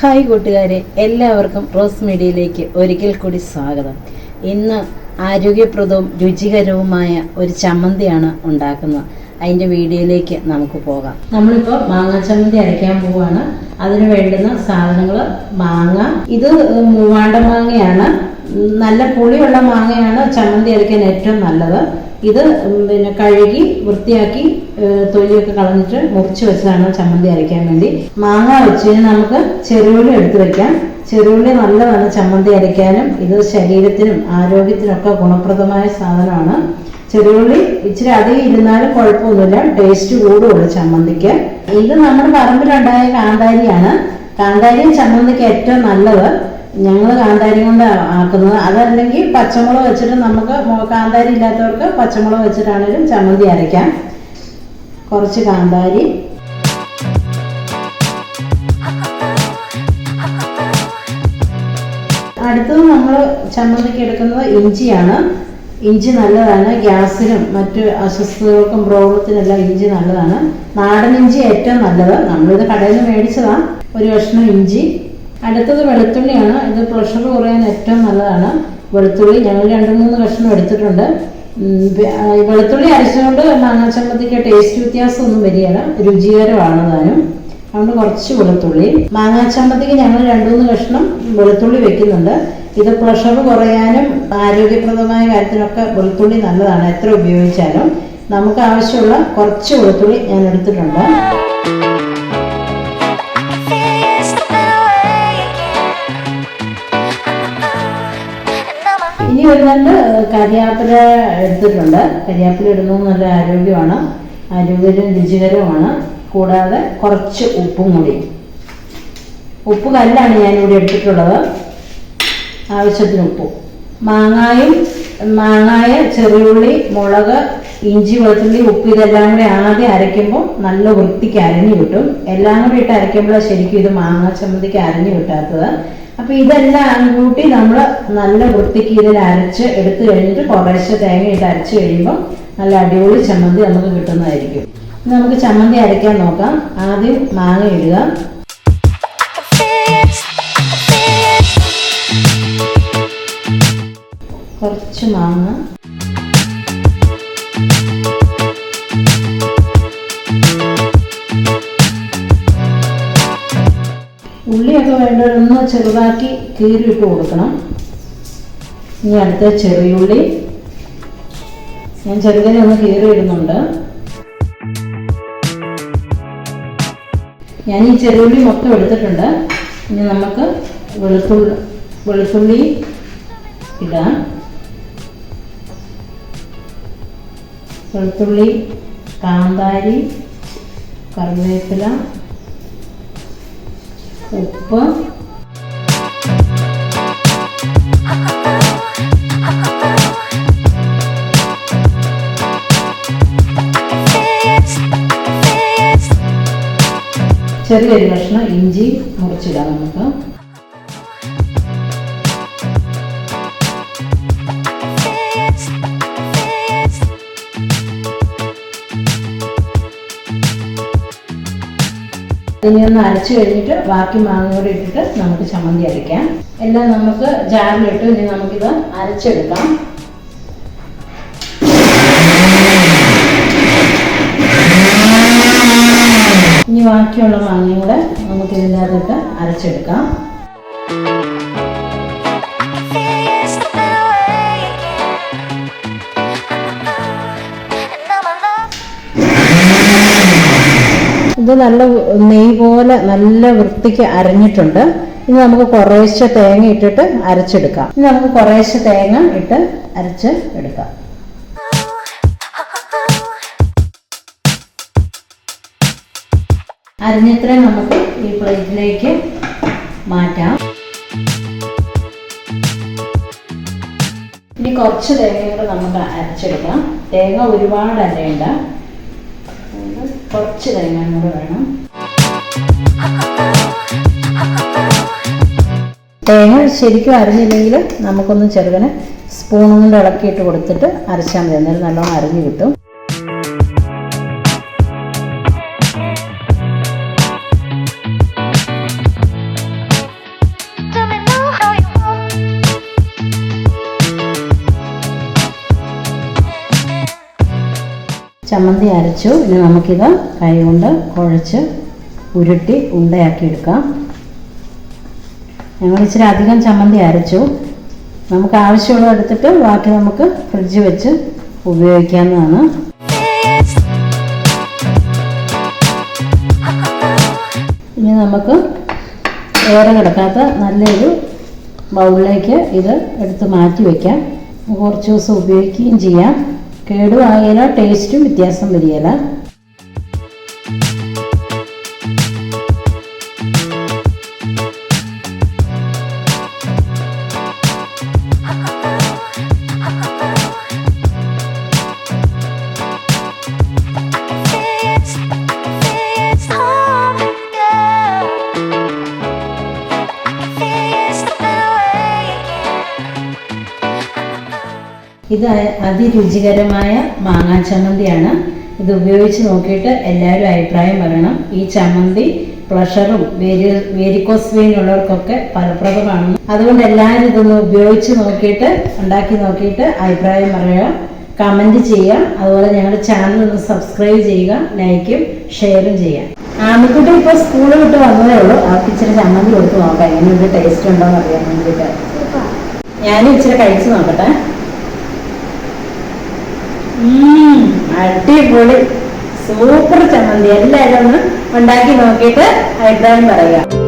Hi കൂട്ടുകാരെ എല്ലാവർക്കും rose മീഡിയയിലേക്ക് ഒരിക്കൽ കൂടി സ്വാഗതം. ഇന്ന് ആരോഗ്യപ്രദവും രുചികരവുമായ ഒരു ചമ്മന്തിയാണ് ഉണ്ടാക്കുന്നത്. അതിന്റെ വീഡിയോയിലേക്ക് നമുക്ക് പോകാം. നമ്മളിപ്പോൾ മാങ്ങ ചമ്മന്തി അരയ്ക്കാൻ പോവുകയാണ് അതിന് വേണ്ടുന്ന സാധനങ്ങൾ മാങ്ങ. ഇത് മൂവാണ്ട മാങ്ങയാണ്. നല്ല പുളിയുള്ള മാങ്ങയാണ് ചമ്മന്തി അരയ്ക്കാൻ ഏറ്റവും നല്ലത്. ഇത് പിന്നെ കഴുകി വൃത്തിയാക്കി തൊലിയൊക്കെ കളഞ്ഞിട്ട് മുറിച്ച് വെച്ചതാണ് ചമ്മന്തി അരയ്ക്കാൻ വേണ്ടി. മാങ്ങ വെച്ച് കഴിഞ്ഞാൽ നമുക്ക് ചെറുപുളി എടുത്ത് വെക്കാം. ചെറുപുളി നല്ലതാണ് ചമ്മന്തി അരയ്ക്കാനും. ഇത് ശരീരത്തിനും ആരോഗ്യത്തിനൊക്കെ ഗുണപ്രദമായ സാധനമാണ്. ചെറുള്ളി ഇച്ചിരി അധികം ഇരുന്നാലും കുഴപ്പമൊന്നുമില്ല. ടേസ്റ്റ് കൂടുള്ളൂ ചമ്മന്തിക്ക്. ഇത് നമ്മുടെ പറമ്പിലുണ്ടായ കാന്താരിയാണ്. കാന്താരിയും ചമ്മന്തിക്ക് ഏറ്റവും നല്ലത്. ഞങ്ങൾ കാന്താരി കൊണ്ട് ആക്കുന്നത്. അതല്ലെങ്കിൽ പച്ചമുളക് വെച്ചിട്ട് നമുക്ക് കാന്താരി ഇല്ലാത്തവർക്ക് പച്ചമുളക് വെച്ചിട്ടാണെങ്കിലും ചമ്മന്തി അരയ്ക്കാം. കുറച്ച് കാന്താരി. അടുത്തത് നമ്മൾ ചമ്മന്തിക്ക് എടുക്കുന്നത് ഇഞ്ചിയാണ്. ഇഞ്ചി നല്ലതാണ്. ഗ്യാസിനും മറ്റു അസ്വസ്ഥതകൾക്കും പ്രോബ്ലത്തിനെല്ലാം ഇഞ്ചി നല്ലതാണ്. നാടൻ ഇഞ്ചി ഏറ്റവും നല്ലത്. നമ്മളിത് കടയിൽ നിന്ന് മേടിച്ചതാണ് ഒരു കഷ്ണം ഇഞ്ചി. അടുത്തത് വെളുത്തുള്ളിയാണ്. ഇത് പ്രഷർ കുറയാൻ ഏറ്റവും നല്ലതാണ്. വെളുത്തുള്ളി ഞങ്ങൾ രണ്ട് മൂന്ന് കഷ്ണം എടുത്തിട്ടുണ്ട്. വെളുത്തുള്ളി അരച്ചുകൊണ്ട് മാങ്ങാ ചമ്മന്തിക്ക് ടേസ്റ്റ് വ്യത്യാസമൊന്നും വരികയില്ല. രുചികരമാണ് താനും അതുകൊണ്ട് കുറച്ച് വെളുത്തുള്ളി. മാങ്ങാ ചമ്മന്തിക്ക് ഞങ്ങൾ രണ്ടു മൂന്ന് കഷ്ണം വെളുത്തുള്ളി വെക്കുന്നുണ്ട്. ഇത് പ്രഷർ കുറയാനും ആരോഗ്യപ്രദമായ കാര്യത്തിനൊക്കെ വെളുത്തുള്ളി നല്ലതാണ്. എത്ര ഉപയോഗിച്ചാലും നമുക്ക് ആവശ്യമുള്ള കുറച്ച് വെളുത്തുള്ളി ഞാൻ എടുത്തിട്ടുണ്ട്. വരുന്നുണ്ട് കരിയാപ്പില എടുത്തിട്ടുണ്ട്. കരിയാപ്പില ഇടുന്നത് നല്ല ആരോഗ്യമാണ്. ആരോഗ്യവും രുചികരവുമാണ്. കൂടാതെ കുറച്ച് ഉപ്പും കൂടി. ഉപ്പ് കല്ലാണ് ഞാനിവിടെ എടുത്തിട്ടുള്ളത്. ആവശ്യത്തിന് ഉപ്പ്. മാങ്ങായും മാങ്ങായ ചെറിയുള്ളി മുളക് ഇഞ്ചി വെളുത്തുള്ളി ഉപ്പ് ഇതെല്ലാം കൂടി ആദ്യം അരയ്ക്കുമ്പോൾ നല്ല വൃത്തിക്ക് അരഞ്ഞു കിട്ടും. എല്ലാം കൂടി ഇട്ട് അരയ്ക്കുമ്പോഴാണ് ശരിക്കും ഇത് മാങ്ങ ചമ്മന്തിക്ക് അരഞ്ഞു കിട്ടാത്തത്. അപ്പൊ ഇതെല്ലാം കൂട്ടി നമ്മൾ നല്ല വൃത്തിക്ക് ഇതിൽ അരച്ച് എടുത്തു കഴിഞ്ഞിട്ട് കുറേശ്ശെ തേങ്ങ ഇട്ട് അരച്ച് കഴിയുമ്പോൾ നല്ല അടിപൊളി ചമ്മന്തി നമുക്ക് കിട്ടുന്നതായിരിക്കും. നമുക്ക് ചമ്മന്തി അരയ്ക്കാൻ നോക്കാം. ആദ്യം മാങ്ങ ഇടുക. കുറച്ച് മാങ്ങ. ഉള്ളിയൊക്കെ വേണ്ടതൊന്ന് ചെറുതാക്കി കീറിയിട്ട് കൊടുക്കണം. ഇനി അടുത്ത ചെറിയുള്ളി. ഞാൻ ചെറുതിനെ ഒന്ന് കീറിയിടുന്നുണ്ട്. ഞാൻ ഈ ചെറിയുള്ളി മൊത്തം എടുത്തിട്ടുണ്ട്. ഇനി നമുക്ക് വെളുത്തുള്ളി വെളുത്തുള്ളി ഇടാം. വെളുത്തുള്ളി കാന്താരി കറിവേപ്പില ഉപ്പ് ചെറിയൊരു കഷ്ണം ഇഞ്ചി മുറിച്ചിടാം നമുക്ക് ഇനി ഒന്ന് അരച്ചു കഴിഞ്ഞിട്ട് ബാക്കി മാങ്ങ കൂടി ഇട്ടിട്ട് നമുക്ക് ചമ്മന്തി അരയ്ക്കാം. എല്ലാം നമുക്ക് ജാറിലിട്ട് ഇനി നമുക്കിത് അരച്ചെടുക്കാം. ഇനി ബാക്കിയുള്ള മാങ്ങയും കൂടെ നമുക്ക് ഇതിന്റെ അകത്തിട്ട് അരച്ചെടുക്കാം. ഇത് നല്ല നെയ് പോലെ നല്ല വൃത്തിക്ക് അരഞ്ഞിട്ടുണ്ട്. ഇനി നമുക്ക് കുറേശ്ശെ തേങ്ങ ഇട്ടിട്ട് അരച്ചെടുക്കാം. ഇനി നമുക്ക് കുറേശ്ശെ തേങ്ങ ഇട്ട് അരച്ച് എടുക്കാം. അരിഞ്ഞത്രയും നമുക്ക് ഈ പ്ലേറ്റിലേക്ക് മാറ്റാം. ഇനി കുറച്ച് തേങ്ങ കൂടെ നമുക്ക് അരച്ചെടുക്കാം. തേങ്ങ ഒരുപാട് അരയണ്ട. കുറച്ച് തേങ്ങാൻ കൂടെ വേണം. തേങ്ങ ശരിക്കും അരിഞ്ഞില്ലെങ്കിൽ നമുക്കൊന്ന് ചെറുകനെ സ്പൂൺ കൊണ്ട് ഇളക്കിയിട്ട് കൊടുത്തിട്ട് അരച്ചാൽ മതി. എന്നാലും നല്ലോണം അരിഞ്ഞു കിട്ടും. ചമ്മന്തി അരച്ചു. ഇനി നമുക്കിത് കൈ കൊണ്ട് കുഴച്ച് ഉരുട്ടി ഉണ്ടയാക്കി എടുക്കാം. ഞങ്ങൾ ഇച്ചിരി അധികം ചമ്മന്തി അരച്ചു. നമുക്ക് ആവശ്യമുള്ളത് എടുത്തിട്ട് ബാക്കി നമുക്ക് ഫ്രിഡ്ജ് വെച്ച് ഉപയോഗിക്കാവുന്നതാണ്. ഇനി നമുക്ക് ഏറെ കിടക്കാത്ത നല്ലൊരു ബൗളിലേക്ക് ഇത് എടുത്ത് മാറ്റി വയ്ക്കാം കുറച്ച് ദിവസം ഉപയോഗിക്കുകയും ചെയ്യാം. കേടുവാകില്ല ടേസ്റ്റും വ്യത്യാസം വരികയില്ല. ഇത് അതിരുചികരമായ മാങ്ങാ ചമ്മന്തിയാണ്. ഇത് ഉപയോഗിച്ച് നോക്കിയിട്ട് എല്ലാവരും അഭിപ്രായം പറയണം. ഈ ചമ്മന്തി പ്ലഷറും വേരി വേരിക്കോസ് വെയിൻ ഉള്ളവർക്കൊക്കെ ഫലപ്രദമാണ് അതുകൊണ്ട് എല്ലാവരും ഇതൊന്ന് ഉപയോഗിച്ച് നോക്കിയിട്ട് ഉണ്ടാക്കി നോക്കിയിട്ട് അഭിപ്രായം പറയുക. കമന്റ് ചെയ്യുക. അതുപോലെ ഞങ്ങളുടെ ചാനൽ ഒന്ന് സബ്സ്ക്രൈബ് ചെയ്യുക ലൈക്കും ഷെയറും ചെയ്യാം ആമിക്കുട്ടി ഇപ്പോൾ സ്കൂൾ വിട്ട് വന്നതേ ഉള്ളൂ. അവർക്ക് ഇച്ചിരി ചമ്മന്തി കൊടുത്ത് നോക്കാം. എങ്ങനെയുണ്ട്? ടേസ്റ്റ് ഉണ്ടോ എന്ന് അറിയാൻ വേണ്ടിയിട്ട്. ഞാനും ഇച്ചിരി കഴിച്ചു നോക്കട്ടെ. അടിപൊളി. സൂപ്പർ ചമ്മന്തി. എല്ലാവരും ഒന്ന് ഉണ്ടാക്കി നോക്കിയിട്ട് അഭിപ്രായം പറയുക.